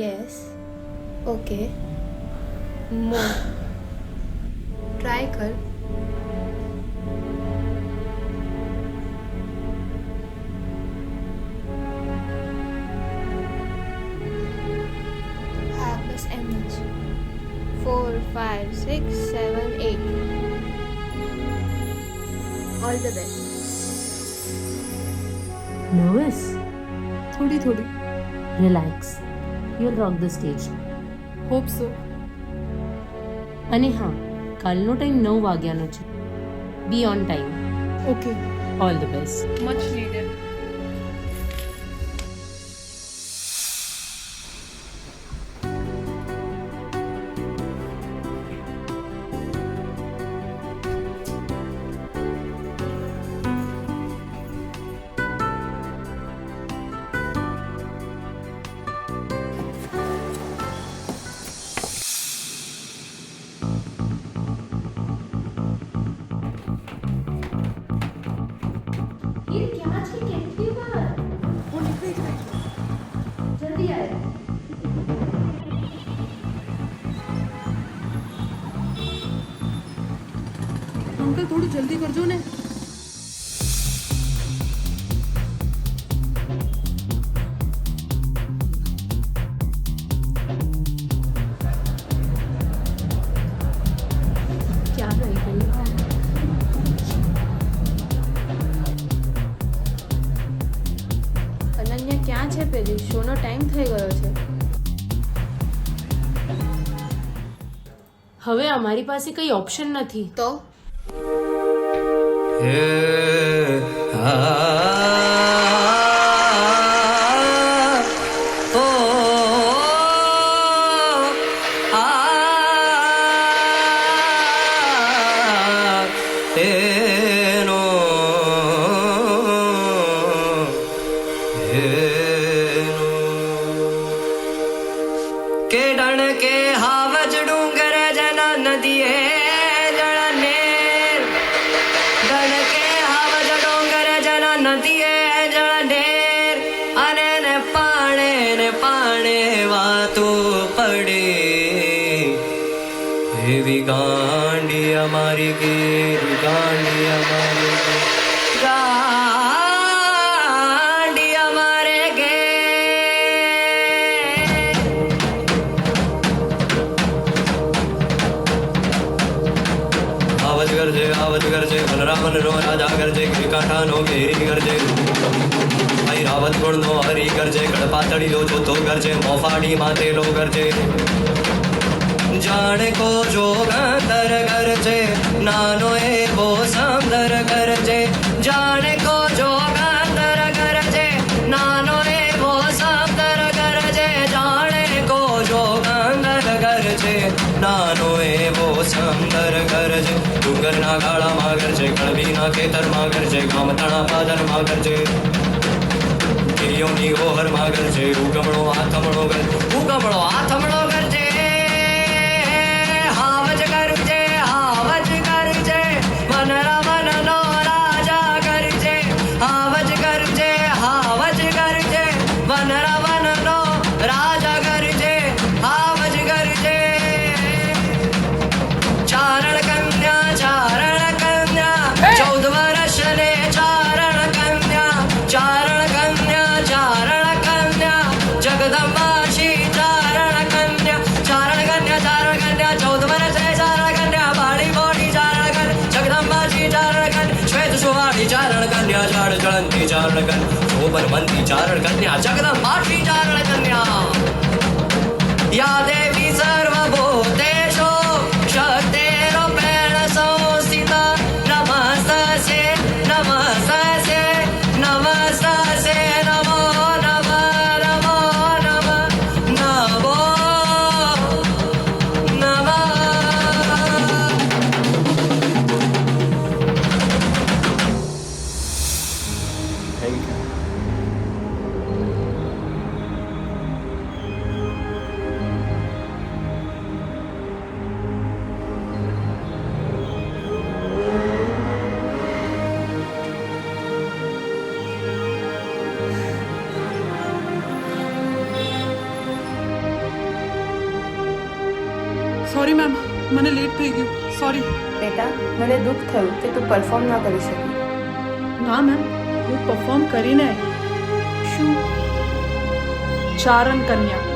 Yes. Okay. More. Try कर. Ah, five, six, seven, eight. All the best. Lewis. Thodi, thodi. Relax you rock the stage hope so અને હા કાલનો time નવ વાગ્યાનો છે be on time okay all the best much needed થોડું જલ્દી કરજો ને. ક્યાં છે પેલી? શોનો ટાઈમ થઈ ગયો છે. હવે અમારી પાસે કઈ ઓપ્શન નથી. તો? કે પડે એવી ગાંડી અમારી ગીર ગાંડી અમારી કરજે બલરામન નો રાજા કરજે ગિરકાંઠા નો ઘેરી કરજે. ભાઈ રાવત ગુણ નો હરી કરજે ગળપાતળી લો જોતો કરજે, મોફાડી માતે લો કરજે. જાણે કો જોગંદર કરજે, નાનો એવો સાંદર કરજે. જાણે કો જોગંદર કરજે, નાનો એવો સંદર કરજે. જાણે કો કરજે, નાનો એવો સંદર કરજે. ડુંગરના ગાળામાં કરજે કળવીના ખેતરમાં કરજે ગામતણા પાદરમાં કરજે ઓહર ઓહરમાં છે, ઉગમણો હાથમણો કર बरोबर मन विचारण कन्या जगदंबाची चारण कन्या। या देवी सर्व મને લેટ થઈ ગયું. સોરી બેટા મને દુઃખ થયું કે તું પરફોર્મ ના કરી શકી. ના મેમ હું પરફોર્મ કરીને શું? ચારણ કન્યા.